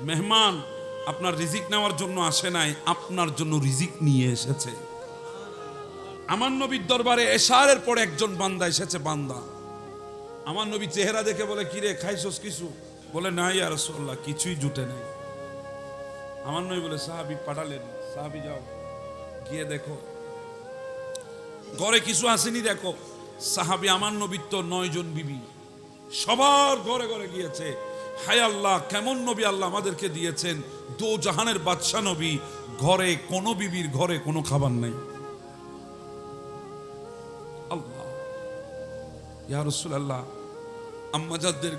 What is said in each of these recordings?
মেহমান আপনার রিজিক নেওয়ার জন্য আসে নাই, আপনার জন্য রিজিক নিয়ে এসেছে। আমার নবীর দরবারে এশারের পর একজন বান্দা এসেছে, বান্দা। আমার নবী চেহারা দেখে বলে কিরে খাইছস কিছু? বলে, না ইয়া রাসূলুল্লাহ, কিছুই জুটে নেই। আমার নবী বলে, সাহাবি, পাঠালেন। সাহাবি, যাও। গিয়ে দেখো। ঘরে কিছু আসেনি, দেখো। সাহাবি, আমার নবীর তো নয় জন বিবি। সবার ঘরে ঘরে গিয়েছে। হায় আল্লাহ, কেমন নবী আল্লাহ আমাদেরকে দিয়েছেন? দো জাহানের বাদশা নবী, ঘরে কোনো বিবির ঘরে কোনো খাবার নাই। আল্লাহ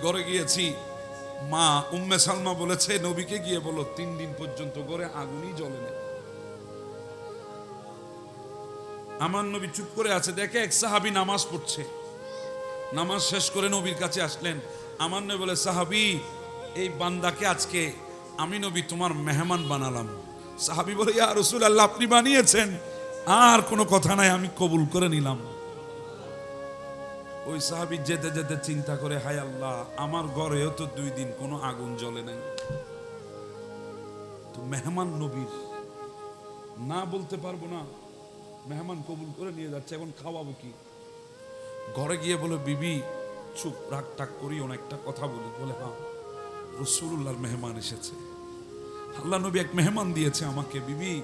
ঘরে গিয়েছি, মা উম্মে সালমা বলেছে, নবীকে গিয়ে বলো, তিন দিন পর্যন্ত ঘরে আগুনই জ্বলে না। আমার নবী চুপ করে আছে, দেখে এক সাহাবি নামাজ পড়ছে। নামাজ শেষ করে নবীর কাছে আসলেন। আমার নবী বলে, সাহাবি, এই বান্দাকে আজকে আমি নবী তোমার মেহমান বানালাম। সাহাবি বলে, ইয়া রসুল আল্লাহ আপনি বানিয়েছেন। আর কোনো কথা নাই, আমি কবুল করে নিলাম। ওই সাহাবি যেতে যেতে চিন্তা করে, হায় আল্লাহ, আমার ঘরেও তো দুই দিন কোনো আগুন জ্বলে নাই। তো মেহমান নবীর, না বলতে পারব না, মেহমান কবুল করে নিয়ে যাচ্ছে, এখন খাওয়াবো কি? ঘরে গিয়ে বলে, বিবি চুপ রাগ টাক করি অনেকটা কথা বলি। বলে হ্যাঁ রসুল্লাহর মেহমান এসেছে। আল্লাহ নবী এক মেহমান দিয়েছে আমাকে। বিবি,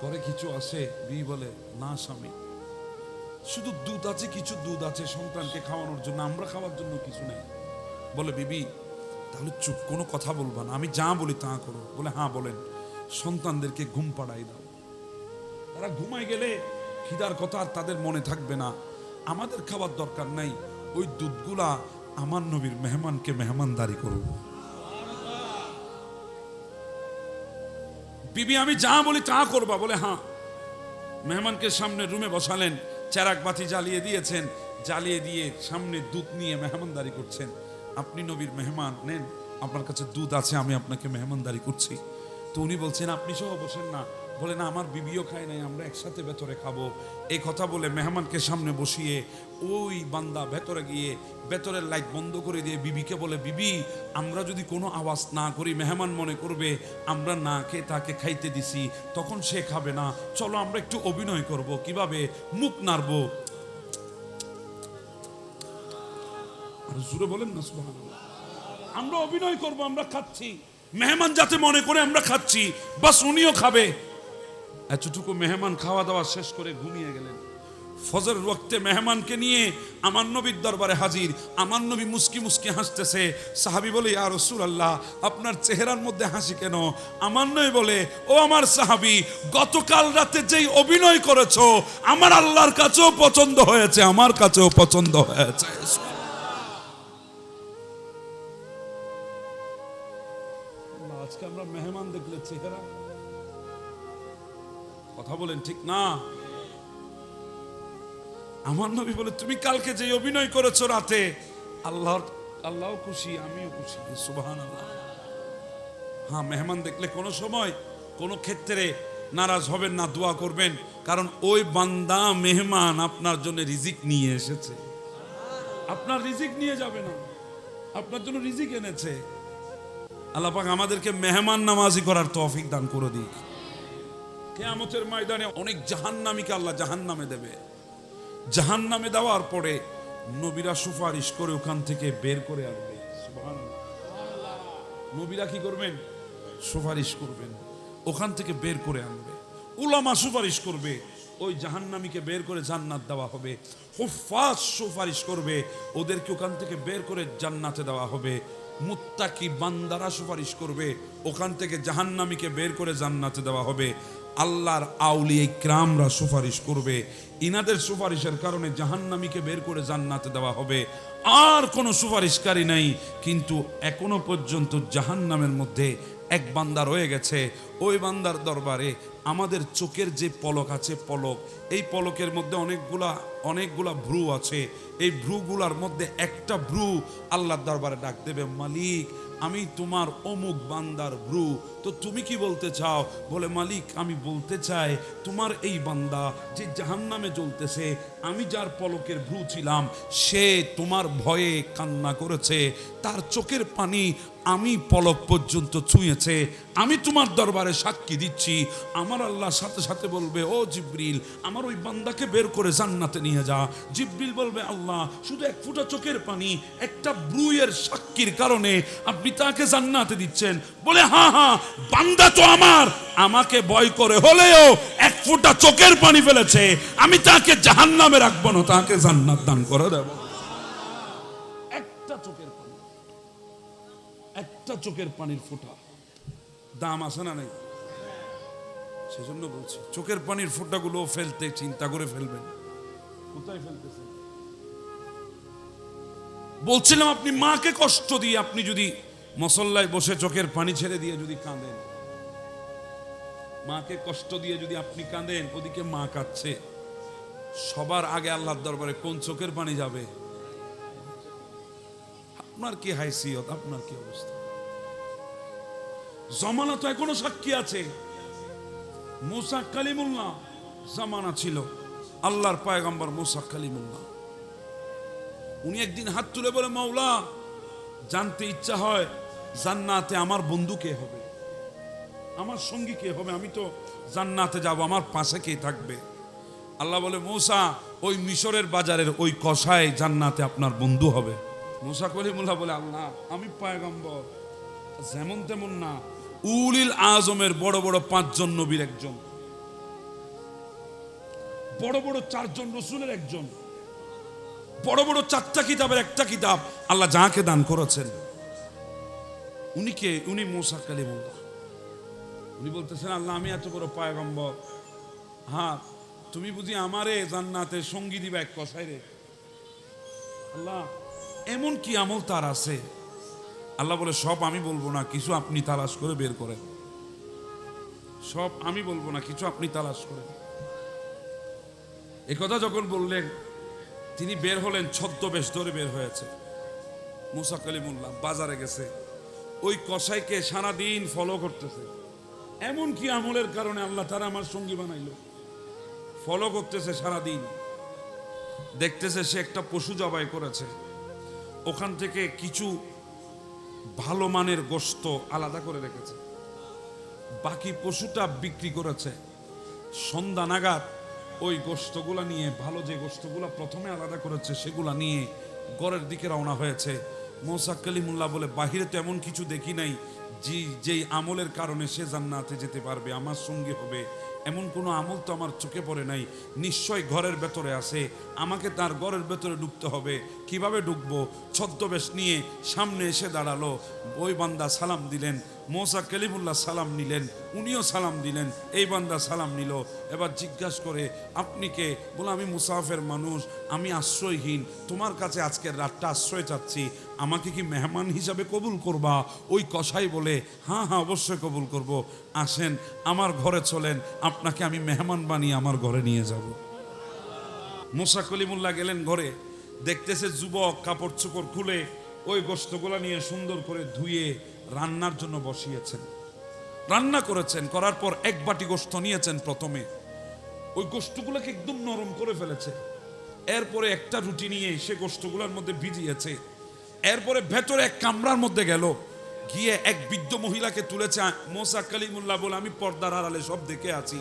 ঘরে কিছু আসে বিবি বলে, না স্বামী। শুধু দুধ আছে, কিছু দুধ আছে সন্তানকে খাওয়ানোর জন্য, আমরা খাওয়ার জন্য কিছু নেই। বলে, বিবি, তাহলে চুপ, কোনো কথা বলবা না, আমি যা বলি তা করো। বলে হ্যাঁ বলেন, সন্তানদেরকে ঘুম পাড়াই দাও। তারা ঘুমায় গেলে খিদার কথা আর তাদের মনে থাকবে না। আমাদের খাবার দরকার নাই ওই দুধগুলা আমার নবীর মেহমানকে মেহমানদারি করব বিবি, আমি যা বলি তা করবা। বলে হ্যাঁ। মেহমানকে সামনে রুমে বসালেন চেরাক বাতি জ্বালিয়ে দিয়েছেন, জ্বালিয়ে দিয়ে সামনে দুধ নিয়ে মেহমানদারি করছেন। আপনি নবীর মেহমান, নেন, আপনার কাছে দুধ আছে, আমি আপনাকে মেহমানদারি করছি। তো উনি বলছেন, আপনি সহ বসেন না। বলে, না, আমার বিবিও খায় নাই, আমরা একসাথে ভেতরে খাব। এই কথা বলে মেহমানকে সামনে বসিয়ে ওই বান্দা ভেতরে গিয়ে ভেতরের লাইট বন্ধ করে দিয়ে বিবিকে বলে, বিবি, আমরা যদি কোনো আওয়াজ না করি, মেহমান মনে করবে, আমরা না খেয়ে তাকে খাইতে দিছি, তখন সে খাবে না। চলো, আমরা একটু অভিনয় করব, কীভাবে? মুখ নাড়বো। আর জুড়ে বলেন না, সুবহানাল্লাহ। আমরা অভিনয় করব, আমরা খাচ্ছি। মেহমান যাতে মনে করে, আমরা খাচ্ছি। বাস, উনিও খাবে। এতটুকু মেহমান খাওয়া দাওয়া শেষ করে ঘুমিয়ে গেলেন। ফজর ওয়াক্তে মেহমানকে নিয়ে আমার নবীর দরবারে হাজির, আমার নবী মুস্কি মুস্কি হাসতেছে। সাহাবি বলে, ইয়া রসুল আল্লাহ আপনার চেহারার মধ্যে হাসি কেন? আমার নয় বলে, ও আমার সাহাবি, গতকাল রাতে যেই অভিনয় করেছ, আমার আল্লাহর কাছেও পছন্দ হয়েছে, আমার কাছেও পছন্দ হয়েছে। আজকে আমরা মেহমান দেখলে চেহারা কথা বলেন ঠিক না? আমার নবী বলে, তুমি কালকে যে অভিনয় করেছ রাতে, আল্লাহর, আল্লাহও খুশি, আমিও খুশি। সুবাহান আল্লাহ হ্যাঁ মেহমান দেখলে কোনো সময় কোনো ক্ষেত্রে নারাজ হবেন না, দোয়া করবেন, কারণ ওই বান্দা মেহমান আপনার জন্য রিজিক নিয়ে এসেছে। আপনার রিজিক নিয়ে যাবে না। আপনার জন্য রিজিক এনেছে। আল্লাপাক আমাদেরকে মেহমান নামাজি করার তৌফিক দান করে দিক। কেয়ামতের ময়দানে অনেক জাহান্নামীকে আল্লাহ জাহান্নামে দেবে। জাহান্নামে দেওয়ার পরে নবীরা সুপারিশ করে ওখান থেকে বের করে আনবে। নবীরা কি করবেন? সুপারিশ করবেন। ওখান থেকে বের করে আনবে। উলামা সুপারিশ করবে। ওই জাহান্নামীকে বের করে জান্নাত দেওয়া হবে। হুফাজ সুপারিশ করবে। ওদেরকে ওখান থেকে বের করে জান্নাতে দেওয়া হবে। মুত্তাকি বান্দারা সুপারিশ করবে। ওখান থেকে জাহান্নামীকে বের করে জান্নাতে দেওয়া হবে। আল্লাহর আউলিয়ে ক্রামরা সুপারিশ করবে। ইনাদের সুপারিশের কারণে জাহান্নামীকে বের করে জান্নাতে দেওয়া হবে। আর কোনো সুপারিশকারী নাই। কিন্তু এখনও পর্যন্ত জাহান্নামের মধ্যে এক বান্দা রয়ে গেছে। ওই বান্দার দরবারে আমাদের চোখের যে পলক আছে, পলক। এই পলকের মধ্যে অনেকগুলা অনেকগুলা ভ্রু আছে। এই ভ্রুগুলার মধ্যে একটা ভ্রু আল্লাহর দরবারে ডাক দেবে, মালিক, আমি তোমার অমুক বান্দার ভ্রু। তো তুমি কি বলতে চাও? বলে, মালিক, আমি বলতে চাই, তোমার এই বান্দা যে জাহান্নামে জ্বলতেছে, আমি যার পলকের ভ্রু ছিলাম, সে তোমার ভয়ে কান্না করেছে। তার চোখের পানি আমি পলক পর্যন্ত ছুঁয়েছে, আমি তোমার দরবারে সাক্ষী দিচ্ছি। আমার আল্লাহ সাথে সাথে বলবে, ও জিব্রিল, আমার ওই বান্দাকে বের করে জান্নাতে নিয়ে যা। জিব্রিল বলবে, আল্লাহ, শুধু এক ফুটা চোখের পানি, একটা ব্রুয়ের সাক্ষীর কারণে আপনি তাকে জান্নাতে দিচ্ছেন। বলে হ্যাঁ হ্যাঁ বান্দা তো আমার। আমাকে ভয় করে হলেও এক ফুটা চোখের পানি ফেলেছে। আমি তাকে জাহান্নামে রাখব না, তাকে জান্নাত দান করে দেব। একটা চোখের পানির ফোঁটা। দাম আছে না নাই? সেজন্য বলছি, চোখের পানির ফোঁটাগুলো ফেলতে, চিন্তা করে ফেলবেন। কোথায় ফেলতেছেন? বলছিলাম, আপনি মাকে কষ্ট দিয়ে আপনি যদি মসল্লায় বসে চোখের পানি ছেড়ে দিয়ে যদি কাঁদেন। মাকে কষ্ট দিয়ে যদি আপনি কাঁদেন, ওদিকে মা কাঁদছে। সবার আগে আল্লাহর দরবারে কোন চোখের পানি যাবে? আপনার কি হাইসিয়ত? আপনার কি অবস্থা? জমানা তো এখনও সাক্ষী আছে। মুসা কালিমুল্লাহ জামানা ছিল। আল্লাহর পায়গাম্বর মুসা কালিমুল্লাহ। উনি একদিন হাত তুলে বলে, মাওলা, জানতে ইচ্ছা হয় জান্নাতে আমার বন্ধু কে হবে? আমার সঙ্গী কে হবে? আমি তো জান্নাতে যাব, আমার পাশে কে থাকবে? আল্লাহ বলে, মৌসা, ওই মিশরের বাজারের ওই কষায় জান্নাতে আপনার বন্ধু হবে। মুসা কলিমুল্লাহ বলে, আল্লাহ, আমি পায়গম্বর, যেমন তেমন না। উলিল আজমের বড় বড় পাঁচজন নবীর একজন। বড় বড় চারজন রসুলের একজন। বড় বড় চারটা কিতাবের একটা কিতাব আল্লাহ যাকে দান করেছেন। উনি কে? উনি মোসা কালিমুল্লাহ। উনি বলতেছেন, আল্লাহ, আমি এত বড় পায়গম্বর। হ্যাঁ তুমি বুঝি আমারে জান্নাতে সঙ্গী দিবা এক কষাই রে? আল্লাহ, এমন কি আমল তার আছে? আল্লাহ বলে, সব আমি বলব না, কিছু আপনি তালাশ করে বের করেন। সব আমি বলব না, কিছু আপনি তালাশ করেন। এ কথা যখন বললেন, তিনি বের হলেন, ছদ্মবেশ ধরে বের হয়েছে। মুসা কালিমুল্লাহ বাজারে গেছে। ওই কসাইকে সারাদিন ফলো করতেছে। এমন কি আমলের কারণে আল্লাহ তারা আমার সঙ্গী বানাইলো। ফলো করতেছে সারাদিন। দেখতেছে সে একটা পশু জবাই করেছে। ওখান থেকে কিছু ভালো মানের গোস্ত আলাদা করে রেখেছে। বাকি পশুটা বিক্রি করেছে। সন্ধ্যা নাগাদ ওই গোস্তগুলা নিয়ে, ভালো যে গোস্তগুলা প্রথমে আলাদা করেছে, সেগুলা নিয়ে গড়ের দিকে রওনা হয়েছে। মৌসা কালিমুল্লাহ বলে, বাহিরে তো এমন কিছু দেখি নাই যে যেই আমলের কারণে সে জান্নাতে যেতে পারবে, আমার সঙ্গে হবে, এমন কোনো আমল তো আমার চোখে পড়ে নাই। নিশ্চয় ঘরের ভেতরে আছে, আমাকে তার ঘরের ভেতরে ঢুকতে হবে। কীভাবে ঢুকবো? ছদ্মবেশ নিয়ে সামনে এসে দাঁড়াল। ওই বান্দা সালাম দিলেন, মোসা কালিমুল্লাহ সালাম নিলেন, উনিও সালাম দিলেন, এই বান্দা সালাম নিল। এবার জিজ্ঞাসা করে, আপনি কে? বলে, আমি মুসাফের মানুষ, আমি আশ্রয়হীন, তোমার কাছে আজকের রাতটা আশ্রয় চাচ্ছি, আমাকে কি মেহমান হিসাবে কবুল করবা? ওই কসাই বলে হ্যাঁ হ্যাঁ অবশ্যই কবুল করব। আসেন, আমার ঘরে চলেন, আপনাকে আমি মেহমান বানিয়ে আমার ঘরে নিয়ে যাব। মোসা কলিমুল্লাহ গেলেন ঘরে, দেখতেছে যুবক কাপড় চোপড় খুলে ওই গোস্তগুলা নিয়ে সুন্দর করে ধুয়ে রান্নার জন্য বসিয়েছেন। রান্না করেছেন, করার পর এক বাটি গোস্ত নিয়েছেন প্রথমে। ওই গোস্তগুলোকে একদম নরম করে ফেলেছে। এরপরে একটা রুটি নিয়ে সে গোস্তগুলোর মধ্যে ভিজিয়েছে। এরপরে ভেতরে এক কামরার মধ্যে গেল। গিয়ে এক বৃদ্ধ মহিলাকে তুলেছে। মোসা কালিমুল্লাহ বলে, আমি পর্দার আড়ালে সব দেখে আছি।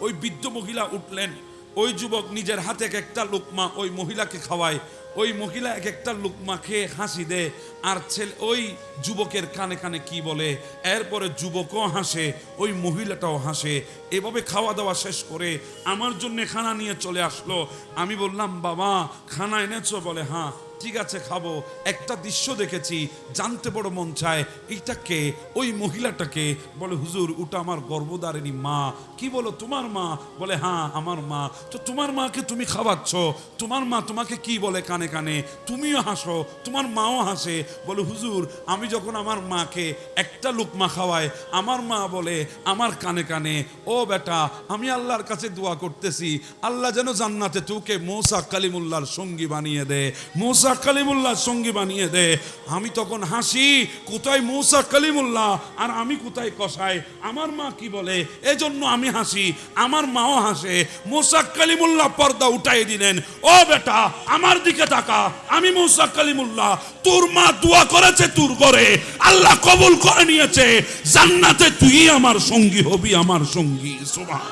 ওই বৃদ্ধ মহিলা উঠলেন। ওই যুবক নিজের হাতে এক একটা লোকমা ওই মহিলাকে খাওয়ায়। ওই মহিলা এক একটা লোকমা খেয়ে হাসি দেয়। আর ছেলে, ওই যুবকের কানে কানে কি বলে? এরপরে যুবকও হাসে, ওই মহিলাটাও হাসে। এভাবে খাওয়া দাওয়া শেষ করে আমার জন্য খানা নিয়ে চলে আসলো। আমি বললাম, বাবা, খানা এনেছো? বলে হ্যাঁ। ঠিক আছে, খাব। একটা দৃশ্য দেখেছি, জানতে বড় মন চায়, এইটাকে, ওই মহিলাটাকে বলে, হুজুর, ওটা আমার গর্ভধারিণী মা। কি বলো, তোমার মা? বলে হ্যাঁ আমার মা। তো তোমার মাকে তুমি খাওয়াচ্ছ, তোমার মা তোমাকে কি বলে কানে কানে? তুমিও হাসো, তোমার মাও হাসে, বলে, হুজুর, আমি যখন আমার মাকে একটা লুকমা খাওয়াই, আমার মা বলে, আমার কানে কানে, ও বেটা, আমি আল্লাহর কাছে দোয়া করতেছি, আল্লাহ যেন জান্নাতে তোকে মৌসা কালিমুল্লাহর সঙ্গী বানিয়ে দে। মৌসা মৌসা কালিমুল্লাহ সঙ্গী বানিয়ে দে। আমি তখন হাসি, কোথায় মৌসা কালিমুল্লাহ? আর আমি কোথায় কষাই আমার মা কি বলে? এজন্য আমি হাসি, আমার মাও হাসে। মৌসা কালিমুল্লাহ পর্দা উঠাই দিলেন। ও বেটা, আমার দিকে তাকা। আমি মৌসা কালিমুল্লাহ, তোর মা দোয়া করেছে তোর করে আল্লাহ কবুল করে নিয়েছে। জান্নাতে তুই আমার সঙ্গী হবি, আমার সঙ্গী। সুবহান।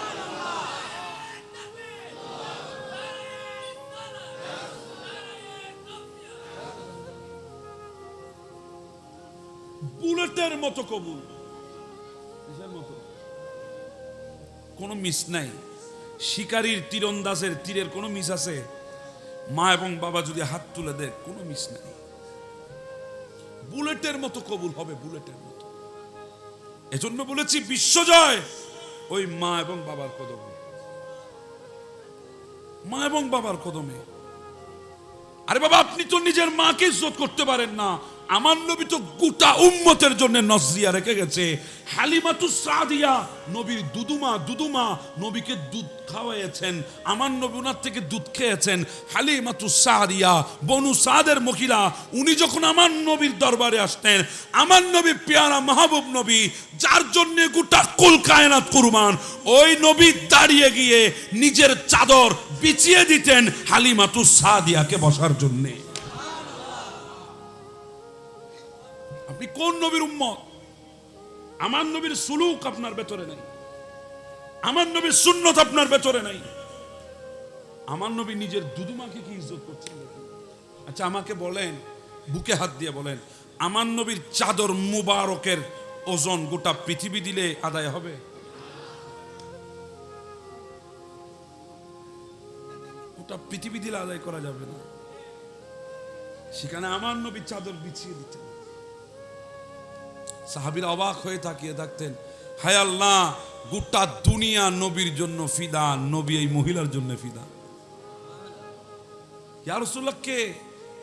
বুলেটের মতো কবুল। কিসের কোনো মিস নাই। শিকারীর তীরন্দাজের তীরের কোনো মিস আছে? মা এবং বাবা যদি হাত তুলে দেয়, কোনো মিস নাই। বুলেটের মতো কবুল হবে, বুলেটের মতো। এজন্য বলেছি বিশ্বজয় ওই মা এবং বাবার কদমে। মা এবং বাবার কদমে। আরে বাবা, আপনি তো নিজের মাকে ইজ্জত করতে পারেন না। আমার নবী তো গোটা উম্মতের জন্য নজরিয়া রেখে গেছে। হালিমাতু সাদিয়া, নবীর দুদুমা দুদুমা নবীকে দুধ খাওয়াইয়েছেন। আমার নবী ওনার থেকে দুধ খেয়েছেন। হালিমাতু সাদিয়া, বনু সাদের মহিলা, উনি যখন আমার নবীর দরবারে আসতেন, আমার নবী পেয়ারা মাহবুব নবী, যার জন্য গোটা কুল কায়নাত কুরবান, ওই নবী দাঁড়িয়ে গিয়ে নিজের চাদর বিছিয়ে দিতেন হালিমাতু সাদিয়াকে বসার জন্যে। আপনি কোন নবীর উম্মত? আমার নবীর সুলুক আপনার ভেতরে নাই। আমার নবীর সুন্নত আপনার ভেতরে নাই। আমার নবী নিজের দুদুমাকে কি ইজ্জত করছেন? আচ্ছা আমাকে বলেন, বুকে হাত দিয়ে বলেন, আমার নবীর চাদর মুবারকের ওজন গোটা পৃথিবী দিলে আদায় হবে? গোটা পৃথিবী দিলে আদায় করা যাবে না। সেখানে আমার নবীর চাদর বিছিয়ে দিতেন সাহাবির অবাক হয়ে তাকিয়ে থাকতেন হায় আল্লাহ, গোটা দুনিয়া নবীর জন্য ফিদা, নবী এই মহিলার জন্য ফিদা। ইয়ারসুল্লাহ কে?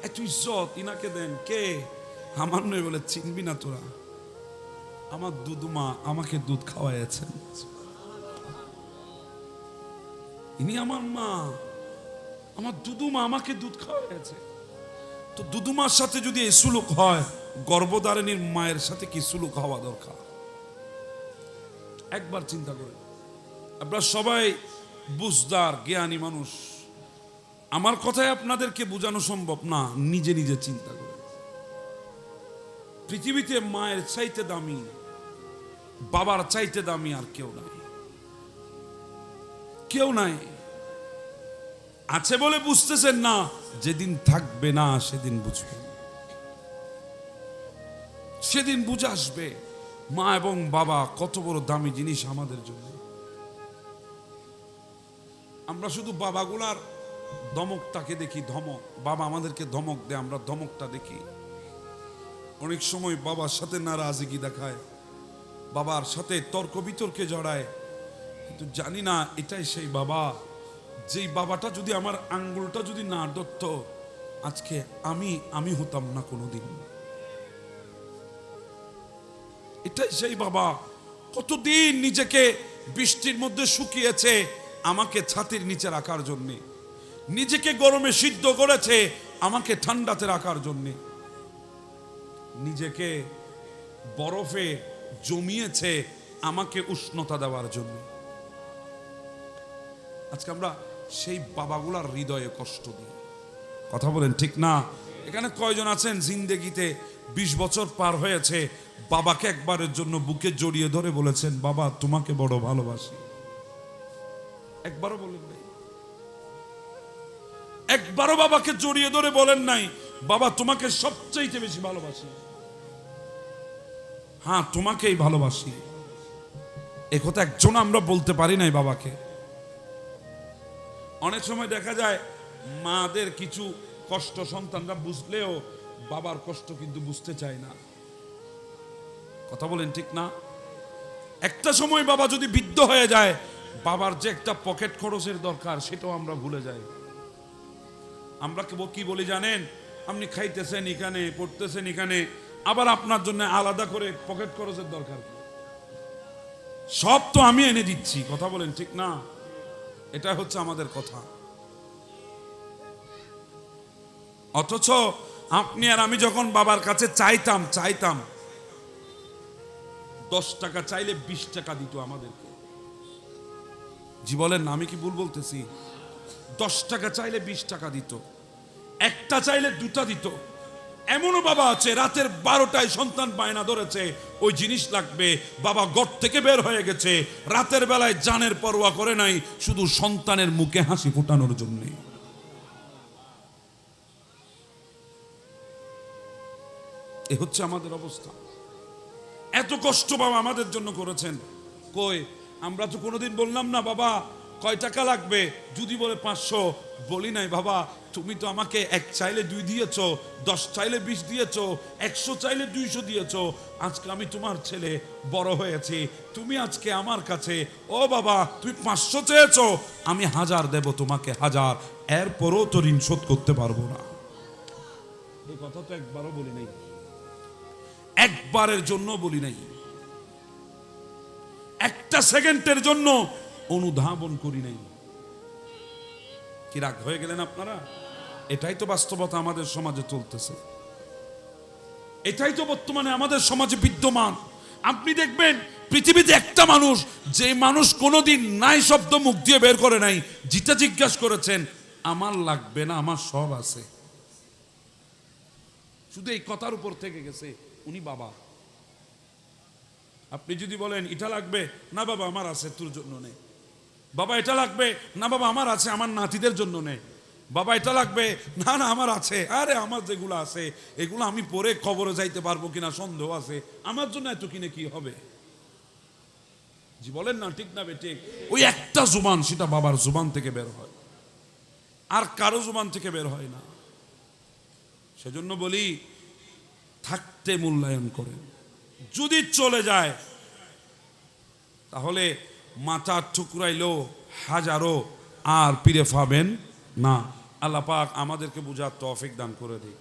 এত ইজ্জত, ইনাকে দেন, কে? আমার নয় বলে, চিনবি না তোরা। আমার দুদুমা আমাকে দুধ খাওয়াইছেন ইনি আমার মা। আমার দুদুমা আমাকে দুধ খাওয়াইছে তো দুদুমার সাথে যদি এই সুলুক হয় গর্ভধারিণীর মায়ের সাথে কি সুলুক হওয়া দরকার? একবার চিন্তা করে আপনারা সবাই বুঝদার, জ্ঞানী মানুষ। আমার কথায় আপনাদেরকে বোঝানো সম্ভব না, নিজে নিজে চিন্তা করে পৃথিবীতে মায়ের চাইতে দামি, বাবার চাইতে দামি আর কেউ নাই। কেউ নাই। আছে বলে বুঝতেছেন না, যেদিন থাকবে না, সেদিন বুঝবেন। সেদিন বুঝে আসবে, মা এবং বাবা কত বড় দামি জিনিস আমাদের জন্য। আমরা শুধু বাবাগুলার ধমকটাকে দেখি, ধমক। বাবা আমাদেরকে ধমক দেয়, আমরা ধমকটা দেখি। অনেক সময় বাবার সাথে নারাজগি দেখায়, বাবার সাথে তর্ক বিতর্কে জড়ায়। কিন্তু জানি না, এটাই সেই বাবা। যেই বাবাটা যদি আমার আঙ্গুলটা যদি না ধরত, আজকে আমি আমি হতাম না কোনোদিন। এটাই সেই বাবা। কতদিন নিজেকে বৃষ্টির মধ্যে শুকিয়েছে আমাকে ছাতির নিচে রাখার জন্যে। নিজেকে গরমে সিদ্ধ করেছে আমাকে ঠান্ডাতে রাখার জন্যে। নিজেকে বরফে জমিয়েছে আমাকে উষ্ণতা দেওয়ার জন্য। আজকে আমরা সেই বাবাগুলার হৃদয়ে কষ্ট দিই। কথা বলেন ঠিক না? এখানে কয়জন আছেন? জিন্দেগিতে বিশ বছর পার হয়েছে। বাবাকে একবারের জন্য বুকে জড়িয়ে ধরে বলেছেন, বাবা, তোমাকে বড় ভালোবাসি। একবারও বলেন নাই। একবারও বাবাকে জড়িয়ে ধরে বলেন নাই, বাবা, তোমাকে সবচাইতে বেশি ভালোবাসি। হ্যাঁ তোমাকেই ভালোবাসি। এ কথা একজন আমরা বলতে পারি নাই বাবাকে। অনেক সময় দেখা যায়, মাদের কিছু কষ্ট সন্তানরা বুঝলেও বাবার কষ্ট কিন্তু বুঝতে চায় না। কথা বলেন ঠিক না? একটা সময় বাবা যদি বৃদ্ধ হয়ে যায়, বাবার যে একটা পকেট খরচের দরকার, সেটাও আমরা ভুলে যাই। আমরা কি বলি জানেন? আপনি খাইতেছেন এখানে, পড়তেছেন এখানে, আবার আপনার জন্য আলাদা করে পকেট খরচের দরকার সব তো আমি এনে দিচ্ছি, কথা বলেন ঠিক না? এটা হচ্ছে আমাদের কথা। অথচ আপনি আর আমি যখন বাবার কাছে চাইতাম চাইতাম দশ টাকা চাইলে বিশ টাকা দিত আমাদেরকে। জি বলেন আমি কি ভুল বলতেছি? দশ টাকা চাইলে বিশ টাকা দিত, একটা চাইলে দুটা দিত। এমনও বাবা আছে, রাতের বারোটায় সন্তান বায়না ধরেছে, ওই জিনিস লাগবে, বাবা গড় থেকে বের হয়ে গেছে, রাতের বেলায় জানের পরোয়া করে নাই, শুধু সন্তানের মুখে হাসি ফোটানোর জন্যে। এ হচ্ছে আমাদের অবস্থা। এত কষ্ট বাবা আমাদের জন্য করেছেন। কই, আমরা তো কোনোদিন বললাম না বাবা, কয় টাকা লাগবে? যদি বলে পাঁচশো, বলি নাই বাবা, তুমি তো আমাকে এক চাইলে দুই দিয়েছ, দশ চাইলে বিশ দিয়েছ, একশো চাইলে দুইশো দিয়েছ, আজকে আমি তোমার ছেলে বড় হয়েছি, তুমি আজকে আমার কাছে, ও বাবা, তুমি পাঁচশো চেয়েছ, আমি হাজার দেব তোমাকে হাজার, এরপরও তো ঋণ শোধ করতে পারব না। এই কথা তো একবারও বলি নাই। একবারের জন্য বলি নাই। একটা সেকেন্ডের জন্য অনুধাবন করি নাই। কি রাগ হয়ে গেলেন আপনারা? এটাই তো বাস্তবতা আমাদের সমাজে চলতেছে। এটাই তো বর্তমানে আমাদের সমাজে বিদ্যমান। আপনি দেখবেন, পৃথিবীতে একটা মানুষ, যে মানুষ কোনোদিন নাই শব্দ মুখ দিয়ে বের করে নাই, যেটা জিজ্ঞাসা করেছেন, আমার লাগবে না, আমার সব আছে। শুধু এই কথার উপর থেকে গেছে। উনি বাবা। আপনি যদি বলেন, এটা লাগবে, না বাবা, আমার আছে, তোর জন্য নেই বাবা, এটা লাগবে, না বাবা, আমার আছে, আমার নাতিদের জন্য নেই বাবা, এটা লাগবে, না না, আমার আছে। আরে, আমার যেগুলো আছে, এগুলো আমি পরে কবরে যাইতে পারব কিনা সন্দেহ আছে। আমার জন্য এত কিনে কি হবে? বলেন না, ঠিক না বে, ঠিক। ওই একটা জুবান, সেটা বাবার জুবান থেকে বের হয়। আর কারও জুবান থেকে বের হয় না। সেজন্য বলি থাকতে মূল্যায়ন করেন। যদি চলে যায়, তাহলে মাথা ঠুকরাইলেও হাজারো আর পিরে পাবেন না। আল্লাহ পাক আমাদেরকে বুঝার তৌফিক দান করে দিই